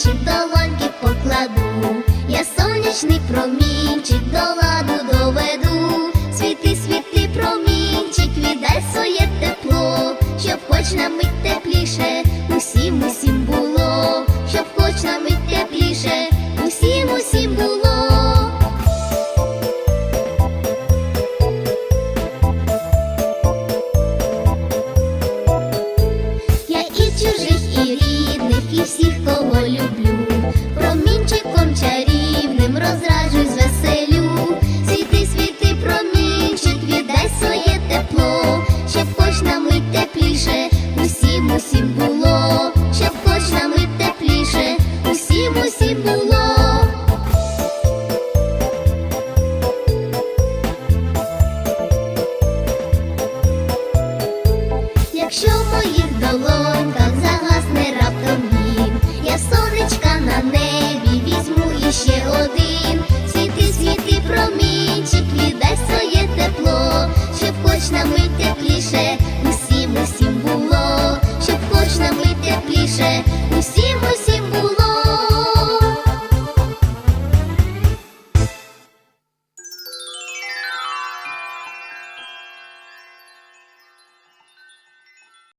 промінчик до ланьки покладу, я сонячний промінчик до ладу доведу, світи, світи, промінчик, віддай своє тепло, щоб хоч на мить тепліше, усім, усім було, щоб хоч на мить тепліше, усім, усім було. Всіх, люблю, промінчиком чарівним розраджуй звеселю. Світи, світи, промінчик, віддай своє тепло, щоб хоч на мить тепліше, усім, усім було, щоб хоч на мить тепліше, усім, усім було. Якщо в Усі ми